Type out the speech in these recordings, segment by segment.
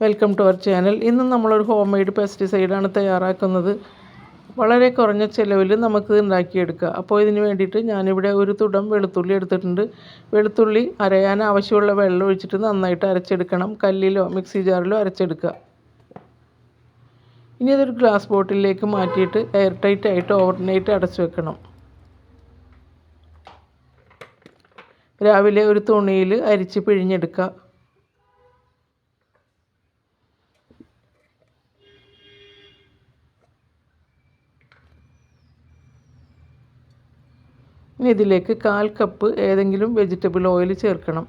Welcome to our channel. ഇന്ന് നമ്മളൊരു home made പെസ്റ്റിസൈഡാണ് തയ്യാറാക്കുന്നത്. വളരെ കുറഞ്ഞ ചിലവിൽ നമുക്ക് ഉണ്ടാക്കിയെടുക്കുക അപ്പോൾ ഇതിന് വേണ്ടിയിട്ട് ഞാനിവിടെ ഒരു തുടം വെളുത്തുള്ളി എടുത്തിട്ടുണ്ട്. വെളുത്തുള്ളി അരയാൻ ആവശ്യമുള്ള വെള്ളം ഒഴിച്ചിട്ട് നന്നായിട്ട് അരച്ചെടുക്കണം. കല്ലിലോ മിക്സി ജാറിലോ അരച്ചെടുക്കുക. ഇനി അതൊരു ഗ്ലാസ് ബോട്ടിലേക്ക് മാറ്റിയിട്ട് എയർ ടൈറ്റ് ആയിട്ട് ഓവർനൈറ്റ് അടച്ചു വെക്കണം. രാവിലെ ഒരു തുണിയിൽ അരിച്ച് പിഴിഞ്ഞെടുക്കുക. ഇനി ഇതിലേക്ക് കാൽ കപ്പ് ഏതെങ്കിലും വെജിറ്റബിൾ ഓയിൽ ചേർക്കണം.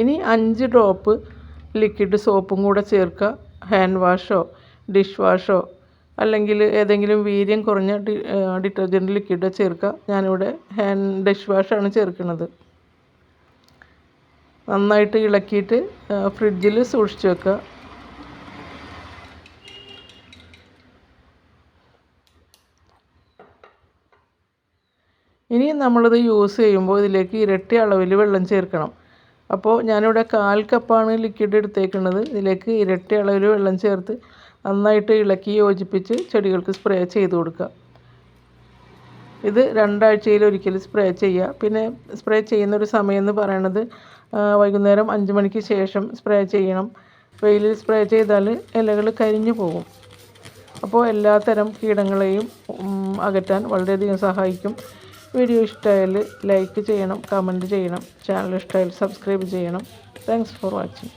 ഇനി അഞ്ച് ഡ്രോപ്പ് ലിക്വിഡ് സോപ്പും കൂടെ ചേർക്കുക. ഹാൻഡ് വാഷോ ഡിഷ് വാഷോ അല്ലെങ്കിൽ ഏതെങ്കിലും വീര്യം കുറഞ്ഞ ഡിറ്റർജന്റ് ലിക്വിഡ് ചേർക്കുക. ഞാനിവിടെ ഹാൻഡ് ഡിഷ് വാഷാണ് ചേർക്കുന്നത്. നന്നായിട്ട് ഇളക്കിയിട്ട് ഫ്രിഡ്ജിൽ സൂക്ഷിച്ച് വെക്കുക. ഇനി നമ്മളിത് യൂസ് ചെയ്യുമ്പോൾ ഇതിലേക്ക് ഇരട്ടി അളവിൽ വെള്ളം ചേർക്കണം. അപ്പോൾ ഞാനിവിടെ കാൽ കപ്പാണ് ലിക്വിഡ് എടുത്തേക്കുന്നത്. ഇതിലേക്ക് ഇരട്ടി അളവിൽ വെള്ളം ചേർത്ത് നന്നായിട്ട് ഇളക്കി യോജിപ്പിച്ച് ചെടികൾക്ക് സ്പ്രേ ചെയ്ത് കൊടുക്കുക. ഇത് രണ്ടാഴ്ചയിൽ ഒരിക്കൽ സ്പ്രേ ചെയ്യുക. പിന്നെ സ്പ്രേ ചെയ്യുന്ന ഒരു സമയം എന്ന് പറയുന്നത് വൈകുന്നേരം അഞ്ച് മണിക്ക് ശേഷം സ്പ്രേ ചെയ്യണം. വെയിലിൽ സ്പ്രേ ചെയ്താൽ ഇലകൾ കരിഞ്ഞു പോകും. അപ്പോൾ എല്ലാത്തരം കീടങ്ങളെയും അകറ്റാൻ വളരെയധികം സഹായിക്കും. വീഡിയോ ഇഷ്ടമായാൽ ലൈക്ക് ചെയ്യണം കമന്റ് ചെയ്യണം. ചാനൽ ഇഷ്ടമായാൽ സബ്സ്ക്രൈബ് ചെയ്യണം. Thanks for watching